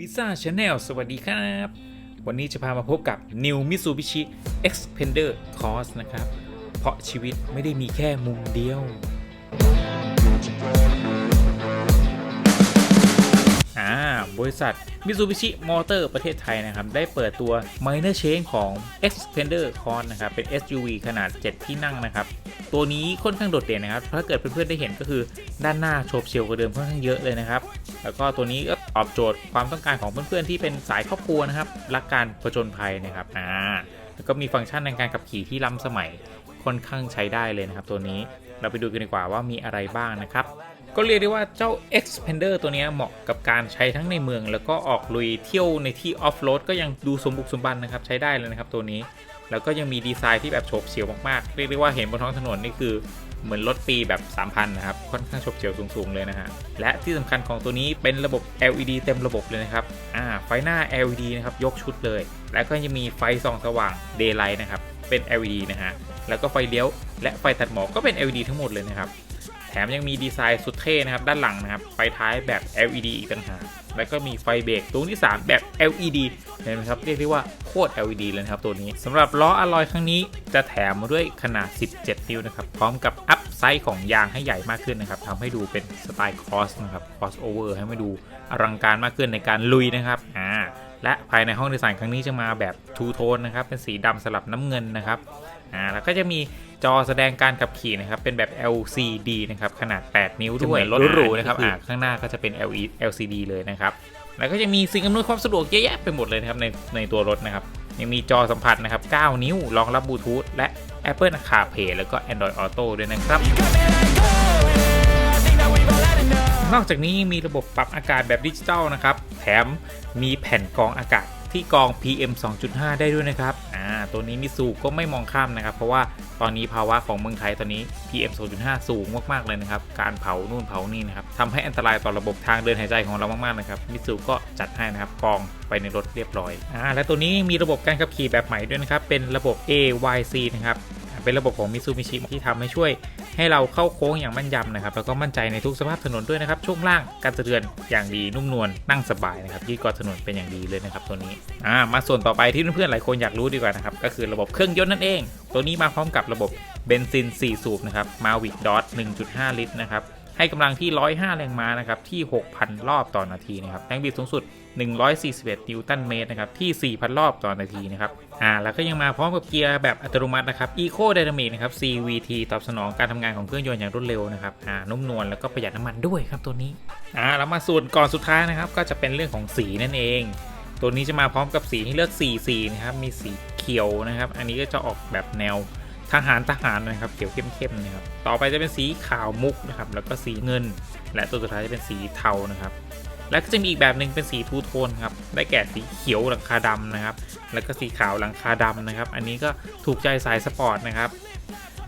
วิซ่าชาแนลสวัสดีครับ วันนี้จะพามาพบกับ New Mitsubishi Xpander Cross นะครับ เพราะชีวิตไม่ได้มีแค่มุมเดียว อ่า บริษัท Mitsubishi Motor ประเทศไทยนะครับ ได้เปิดตัว Minor Change ของ Xpander Cross นะครับ เป็น SUV ขนาด 7 ที่นั่งนะครับ ตัวนี้ค่อนข้างโดดเด่นนะครับ ถ้าเกิดเพื่อนๆได้เห็นก็คือด้านหน้าโฉบเฉี่ยวกว่าเดิมค่อนข้างเยอะเลยนะครับ แล้วก็ตัวนี้ก็ตอบโจทย์ความต้องการของเพื่อนๆที่เป็นสายครอบครัวนะครับ รักการผจญภัยนะครับ อ่า แล้วก็มีฟังก์ชันในการขับขี่ที่ล้ำสมัยค่อนข้างใช้ได้เลยนะครับ ตัวนี้ เราไปดูกันดีกว่าว่ามีอะไรบ้างนะครับ ก็เรียกได้ว่าเจ้า Expander ตัวนี้เหมาะกับการใช้ทั้งในเมือง แล้วก็ออกลุยเที่ยวในที่ออฟโรดก็ยังดูสมบุกสมบันนะครับ ใช้ได้เลยนะครับ ตัวนี้ แล้วก็ยังมีดีไซน์ที่แบบโฉบเฉี่ยวมากๆ เรียกได้ว่าเห็นบนท้องถนนนี่คือเหมือนรถปีแบบ 3,000 นะครับ ค่อนข้างโฉบเฉี่ยวสูง ๆ เลยนะฮะ และที่สำคัญของตัวนี้เป็นระบบ LED เต็มระบบเลยนะครับ อ่า ไฟหน้า LED นะครับ ยกชุดเลย แล้วก็ยังมีไฟส่องสว่าง Daylight นะครับ เป็น LED นะฮะ แล้วก็ไฟเลี้ยว และไฟตัดหมอกก็เป็น LED ทั้งหมดเลยนะครับ แถมยังมีดีไซน์สุดเท่นะครับ ด้านหลังนะครับ ไฟท้ายแบบ LED อีกต่างหาก แล้วก็มีไฟเบรกตัวที่ 3 แบบ LED เห็นไหมครับ เรียกได้ว่าโคตร LED เลยนะครับตัวนี้สำหรับล้ออะลอยครั้งนี้จะแถมมาด้วยขนาด 17 นิ้วนะครับ พร้อมกับอัพไซส์ของยางให้ใหญ่มากขึ้นนะครับทำให้ดูเป็นสไตล์ครอสนะครับ cross over ให้มาดูอลังการมากขึ้นในการลุยนะครับ อ่า และภายในห้องโดยสารครั้งนี้จะมาแบบทูโทนนะครับ เป็นสีดำสลับน้ำเงินนะครับ อ่าแล้วก็จะมีจอแสดงการขับขี่นะครับ เป็นแบบ LCD นะครับ ขนาด 8 นิ้วด้วยรถหรูนะครับอ่าข้างหน้าก็จะเป็น LED LCD เลยนะครับ แล้วก็จะมีสิ่งอำนวยความสะดวกเยอะแยะไปหมดเลยนะครับในในตัวรถนะครับ ยังมีจอสัมผัสนะครับ 9 นิ้วรองรับบลูทูธและ Apple CarPlay แล้วก็ Android Auto ด้วยนะครับนอกจากนี้ยังมีระบบปรับอากาศแบบดิจิตอลนะครับ แถมมีแผ่นกรองอากาศ ที่กอง PM 2.5 ได้ด้วยนะครับ อ่า ตัวนี้มิสูก็ไม่มองข้ามนะครับ เพราะว่าตอนนี้ภาวะของเมืองไทยตอนนี้ PM 2.5 สูงมากๆเลยนะครับ การเผานู่นเผานี่นะครับทำให้อันตรายต่อระบบทางเดินหายใจของเรามากๆนะครับ มิสูก็จัดให้นะครับกองไปในรถเรียบร้อย อ่า และตัวนี้มีระบบการขับขี่แบบใหม่ด้วยนะครับ เป็นระบบ AYC นะครับ เป็นระบบของมิซูบิชิที่ทำให้ช่วยให้เราเข้าโค้งอย่างมั่นยำนะครับ แล้วก็มั่นใจในทุกสภาพถนนด้วยนะครับ ช่วงล่างการสะเทือนอย่างดีนุ่มนวลนั่งสบายนะครับยืดกาะถนนเป็นอย่างดีเลยนะครับตัวนี้อ่ามาส่วนต่อไปที่เพื่อนๆหลายคนอยากรู้ดีกว่านะครับก็คือระบบเครื่องยนต์นั่นเอง ตัวนี้มาพร้อมกับระบบเบนซิน 4 สูบนะครับมาวิกดอท1.5 ลิตรนะครับ ให้กำลังที่ 105 แรงม้านะครับที่ 6,000 รอบต่อนาทีนะครับแรงบิดสูงสุด 141 นิวตันเมตรนะครับที่ 4,000 รอบต่อนาทีนะครับอ่าแล้วก็ยังมาพร้อมกับเกียร์แบบอัตโนมัตินะครับ Eco Dynamic นะครับ CVT ตอบสนองการทำงานของเครื่องยนต์อย่างรวดเร็วนะครับอ่านุ่มนวลแล้วก็ประหยัดน้ำมันด้วยครับตัวนี้อ่าแล้วมาส่วนก่อนสุดท้ายนะครับก็จะเป็นเรื่องของสีนั่นเอง ตัวนี้จะมาพร้อมกับสีให้เลือกสีสีนะครับมีสีเขียวนะครับ อันนี้ก็จะออกแบบแนว ทหารทหารนะครับเขียวเข้มๆนะครับต่อไปจะเป็นสีขาวมุกนะครับแล้วก็สีเงิน และตัวสุดท้ายจะเป็นสีเทานะครับ แล้วก็จะมีอีกแบบหนึ่งเป็นสีทูโทนครับได้แก่สีเขียวหลังคาดำนะครับ แล้วก็สีขาวหลังคาดำนะครับ อันนี้ก็ถูกใจสายสปอร์ตนะครับ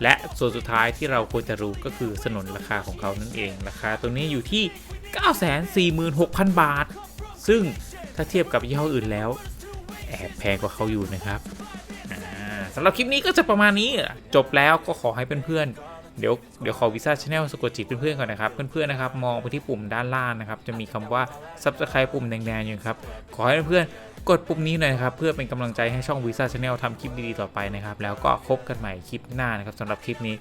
และส่วนสุดท้ายที่เราควรจะรู้ก็คือสนนราคาของเขานั่นเอง ราคาตัวนี้อยู่ที่ 946,000 บาท ซึ่งถ้าเทียบกับยี่ห้ออื่นแล้ว แอบแพงกว่าเขาอยู่นะครับ สำหรับคลิปนี้ก็จะประมาณนี้ จบแล้วก็ขอให้เพื่อนๆ เดี๋ยวเดี๋ยวขอวิซ่าชาแนลสะกดจิตเพื่อนๆก่อนนะครับ เพื่อนๆนะครับมองไปที่ปุ่มด้านล่างนะครับ จะมีคำว่า subscribe ปุ่มแดงๆอยู่ครับ ขอให้เพื่อนๆกดปุ่มนี้หน่อยนะครับเพื่อเป็นกำลังใจให้ช่องวิซ่าชาแนลทำคลิปดีๆต่อไปนะครับ แล้วก็พบกันใหม่คลิปหน้านะครับสำหรับคลิปนี้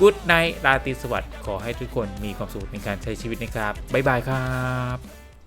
Good night ราตรีสวัสดิ์ขอให้ทุกคนมีความสุขในการใช้ชีวิตนะครับบ๊ายบายครับ